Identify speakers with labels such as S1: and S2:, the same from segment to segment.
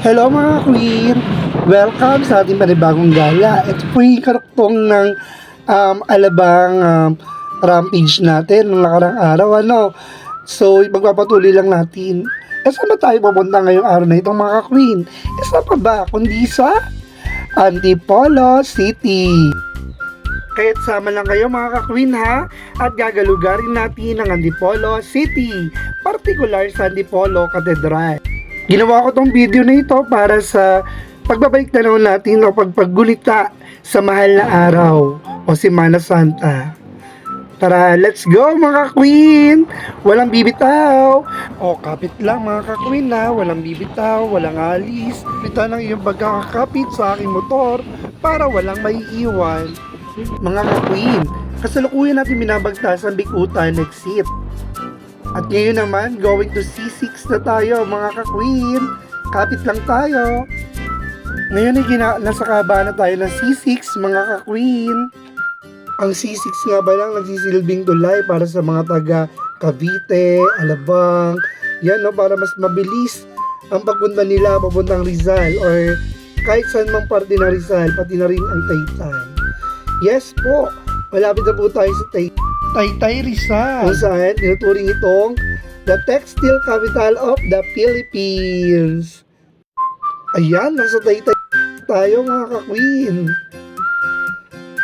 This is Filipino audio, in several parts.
S1: Hello mga queen! Welcome sa ating panibagong gala. Ito po yung karuktong ng um, alabang um, rampage natin nung nakarang araw. Ano? So, magpapatuloy lang natin. Eh, saan ba tayo pupunta ngayong araw na itong mga queen? Eh, saan pa ba? Kundi sa Antipolo City. Kaya't sama lang kayo mga ka-queen ha at gagalugarin natin ang Antipolo City, partikular sa Antipolo Cathedral. Ginawa ko tong video na ito para sa pagbabalik tanaw natin o pagpaggunita sa mahal na araw o Semana Santa. Tara, let's go mga queen! Walang bibitaw! O, kapit lang mga ka-queen na, walang bibitaw, walang alis. Pita ng iyong pagkakakapit sa aking motor para walang maiiwan. Mga ka-queen, kasalukuyan natin binabagtas ang Bikutan exit. At ngayon naman, going to C6 na tayo mga ka-queen. Kapit lang tayo. Ngayon ay gina- nasa kaba na tayo ng C6 mga ka-queen. Ang C6 nga ba lang nagsisilbing tulay para sa mga taga Cavite, Alabang, yan no, para mas mabilis ang pagpunta nila papuntang Rizal or kahit saan mang parte ng Rizal, pati na rin ang Taytay. Yes po, malapit na po tayo sa Tay Taytay Rizal. Kung saan tinuturing itong the textile capital of the Philippines. Ayan, nasa Taytay tayo mga ka-queen.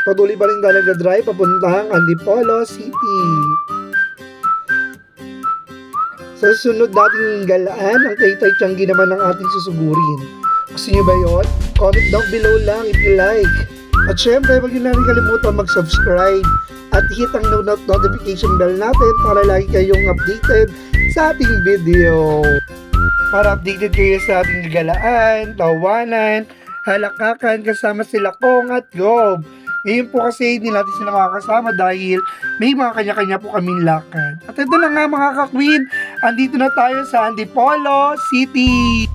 S1: Patuloy pa rin talaga drive papuntang Antipolo City. Sa susunod nating galaan, ang Taytay Tianggi naman ang ating susugurin. Gusto niyo ba yun? Comment down below lang if you like. At syempre, huwag niyo na rin kalimutan mag-subscribe at hit ang not notification bell natin para lagi kayong updated sa ating video. Para updated kayo sa ating galaan, tawanan, halakakan kasama sila Kong at Gob. Ngayon po kasi hindi natin sila makakasama dahil may mga kanya-kanya po kaming lakad. At ito na nga mga ka-queen, andito na tayo sa Antipolo City.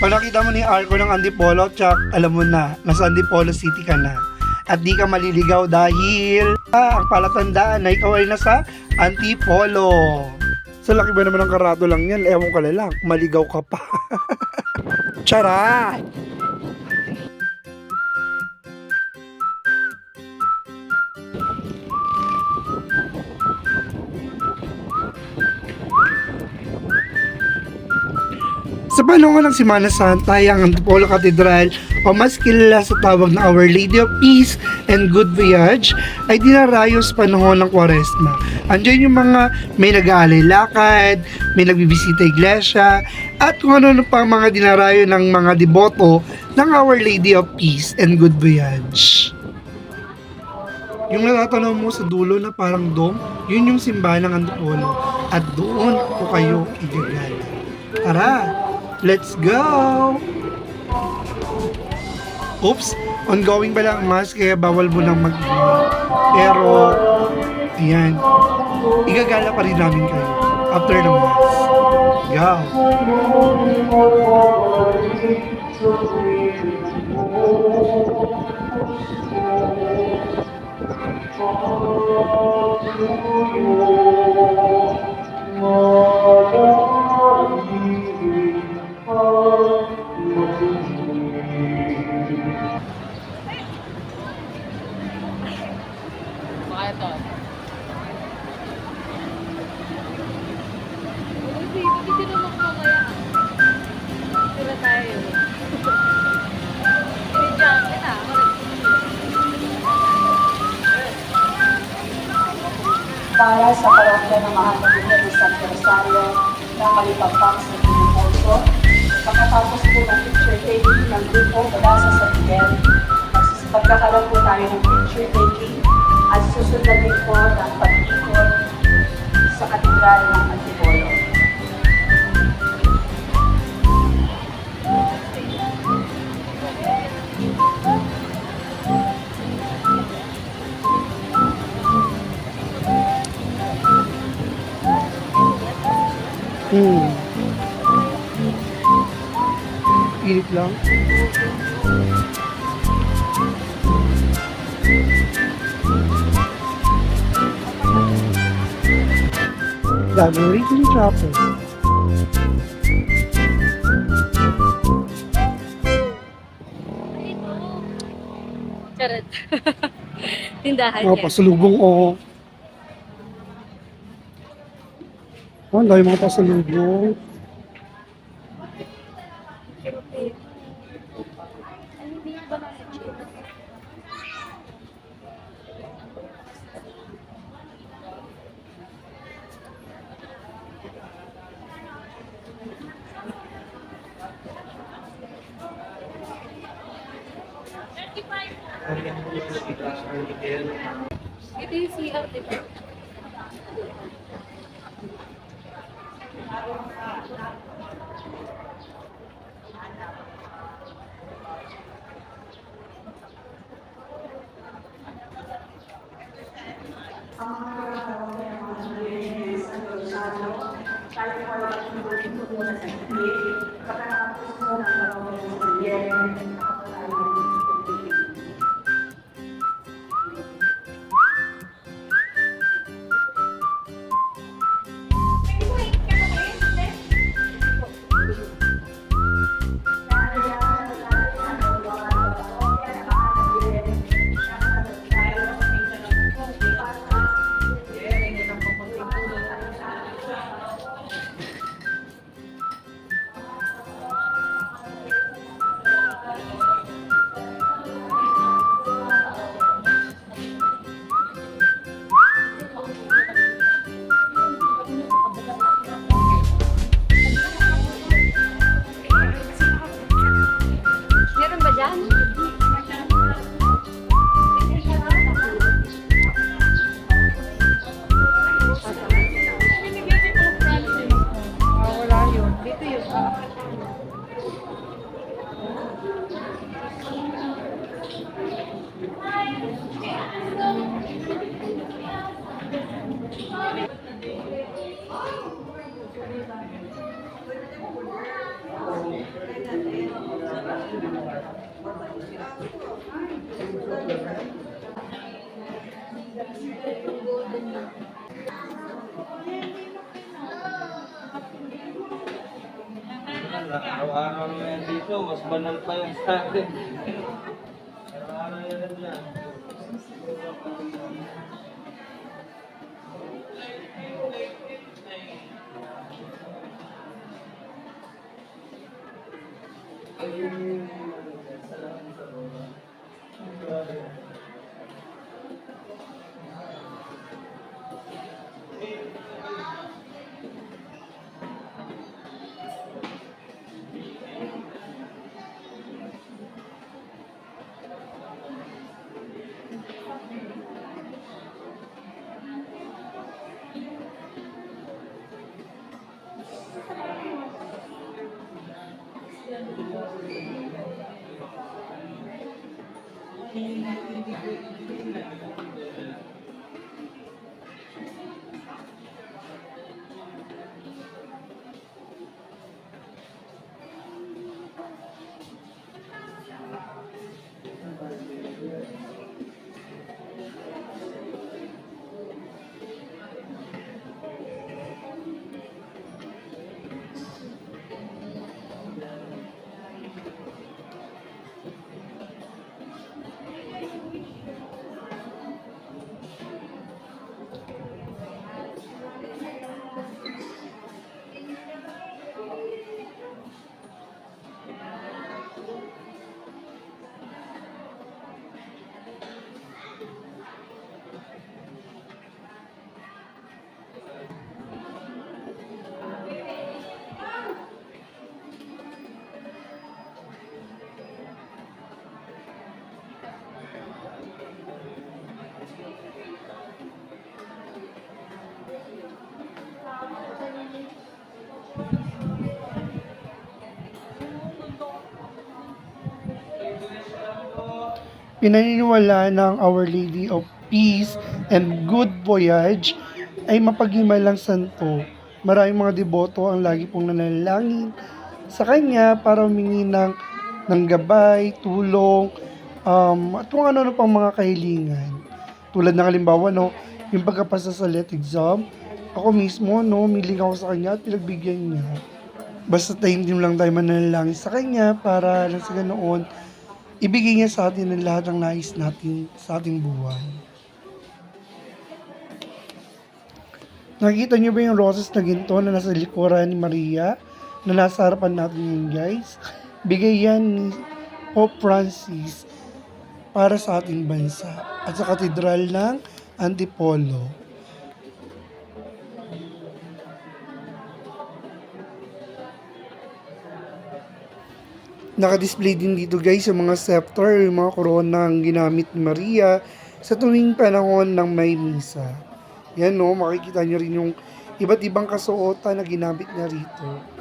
S1: Pag nakita mo yung arko ng Antipolo, tsak, alam mo na, nasa Antipolo City ka na. At di ka maliligaw dahil ah, ang palatandaan na ikaw ay nasa Antipolo. Sa laki ba naman ng karato lang yan, ewan ka lang, maligaw ka pa. Charat! Sa panahon ng Semana Santa, ang Antipolo Cathedral o mas kilala sa tawag na Our Lady of Peace and Good Voyage ay dinarayo sa panahon ng Kwaresma. Andiyan yung mga may nag-aalay lakad, may nagbibisita iglesia, at kung ano pa mga dinarayo ng mga deboto ng Our Lady of Peace and Good Voyage. Yung natatanaw mo sa dulo na parang dome, yun yung simbahan ng Antipolo. At doon ko kayo igagala. Tara, let's go! Oops, ongoing pa lang ang mask kaya bawal mo nang mag Pero, ayan, igagala pa rin namin kayo after ng mask. Go!
S2: Baka
S3: ng Malipapang sa Piliponso. Pagkatapos po ng picture taking ng grupo mula sa San Miguel, pagkakaroon po tayo ng picture taking at susunod din po ng pag-ikot sa katedral ng Antipolo.
S1: Hmm. Init lang. Dami rin yung
S2: traffic.
S1: Charot.
S2: Tindahan niya.
S1: Oh, pasulubong, oo. Oh. Ang dami mga pasalubong.
S4: Araw-araw mas banal pa yan. Thank you. Thank you.
S1: Pinaniniwala ng Our Lady of Peace and Good Voyage ay mapaghimalang santo. Maraming mga deboto ang lagi pong nanalangin sa kanya para humingi ng, ng gabay, tulong, um, at kung ano-ano pang mga kahilingan. Tulad ng halimbawa, no, yung pagkapasa sa let exam, ako mismo, no, miling ako sa kanya at pinagbigyan niya. Basta tayo hindi lang tayo mananalangin sa kanya para lang sa ganoon, ibigay niya sa atin ang lahat ng nais natin sa ating buhay. Nakita niyo ba yung roses na ginto na nasa likuran ni Maria na nasa harapan natin yun guys? Bigay yan ni Pope Francis para sa ating bansa at sa katedral ng Antipolo. Naka-display din dito guys yung mga scepter, yung mga corona ang ginamit ni Maria sa tuwing panahon ng may misa. Yan no, makikita nyo rin yung iba't ibang kasuotan na ginamit niya rito.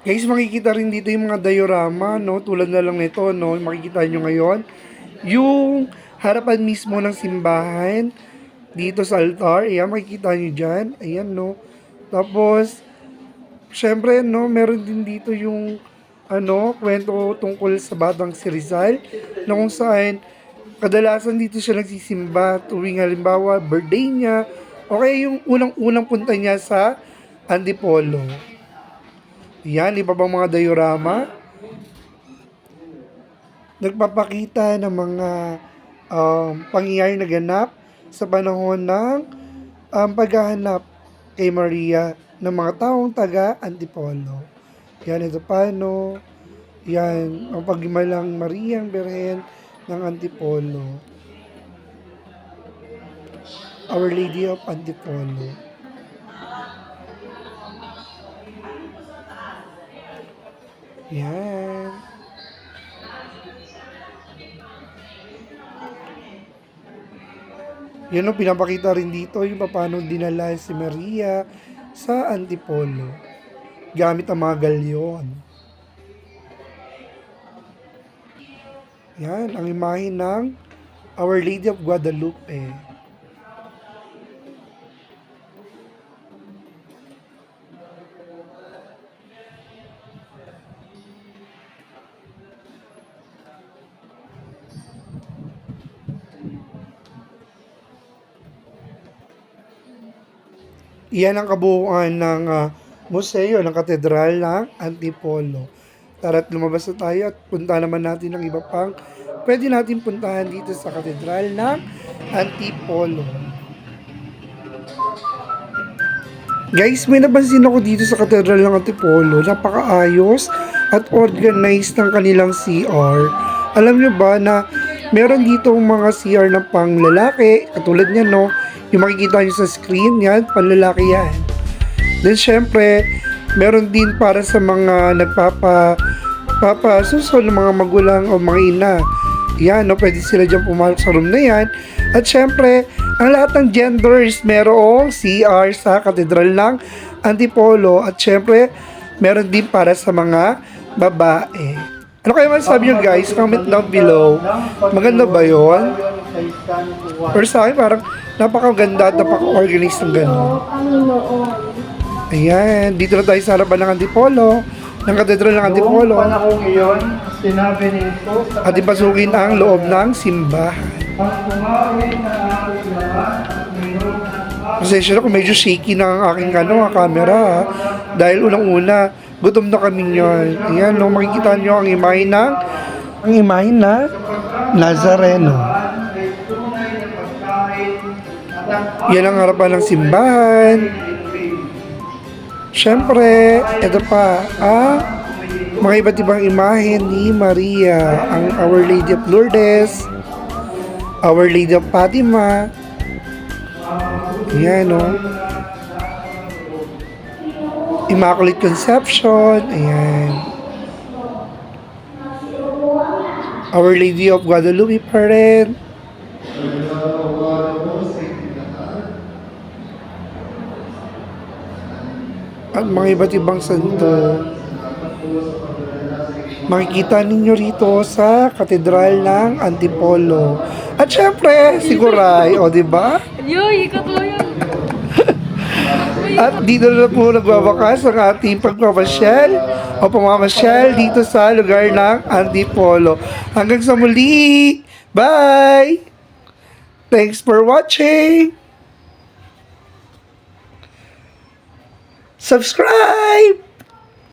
S1: Guys, makikita rin dito yung mga diorama, no? Tulad na lang nito, no? Makikita nyo ngayon. Yung harapan mismo ng simbahan, dito sa altar, ayan, makikita nyo dyan. Ayan, no? Tapos, syempre, no, meron din dito yung, ano, kwento tungkol sa batang si Rizal, na kung saan, kadalasan dito siya nagsisimba tuwing halimbawa, birthday niya, o kaya yung unang-unang punta niya sa Antipolo. Yan, iba bang mga diorama? Nagpapakita ng mga um, pangyayari na ganap sa panahon ng um, paghahanap kay Maria ng mga taong taga Antipolo. Yan, ito paano. Yan, ang paghimalang Mariang Berhen ng Antipolo. Our Lady of Antipolo. Yan. Yan ang pinapakita rin dito yung paano dinala si Maria sa Antipolo gamit ang mga galyon. Yan, ang imahe ng Our Lady of Guadalupe. Iyan ang kabuuan ng ah, museo ng Katedral ng Antipolo. Tara't lumabas na tayo at punta naman natin ng iba pang pwede natin puntahan dito sa Katedral ng Antipolo. Guys, may napansin ako dito sa Katedral ng Antipolo. Napakaayos at organized ng kanilang CR. Alam nyo ba na meron dito mga CR na pang lalaki, katulad niya no, yung makikita nyo sa screen, yan, panlalaki yan. Then syempre, meron din para sa mga nagpapa papa susol ng mga magulang o mga ina. Yan, no, pwede sila dyan pumasok sa room na yan. At syempre, ang lahat ng genders, merong CR sa Katedral ng Antipolo. At syempre, meron din para sa mga babae. Ano kayo masasabi nyo guys? Comment down below. Maganda ba yon? Or sa akin, parang napakaganda at napaka-organized ng gano'n. Ayan, dito na tayo sa harapan ng Antipolo, ng Katedral ng Antipolo.
S5: Noong panahon ngayon, sinabi nito sa
S1: At ipasukin ang loob ng simbahan.
S5: ang kumawin na aking at
S1: Pasensya na kung medyo shaky na ang aking ano, ang camera ha. Dahil unang-una, gutom na kami ngayon. Ayan, no, makikita nyo ang imahe ng ang imahe na Nazareno. Yan ang harapan ng simbahan. Siyempre, ito pa, ah, mga iba't ibang imahe ni Maria, ang Our Lady of Lourdes, Our Lady of Fatima, Ayan, no? Immaculate Conception, ayan. Our Lady of Guadalupe pa rin. At mga iba't ibang santo. Makikita ninyo rito sa Katedral ng Antipolo. At syempre, siguray, o di ba?
S2: Yoy, ikaw to yan.
S1: At dito na po nagbabakas ang ating pagpapasyal o pamamasyal dito sa lugar ng Antipolo. Hanggang sa muli! Bye! Thanks for watching! Subscribe!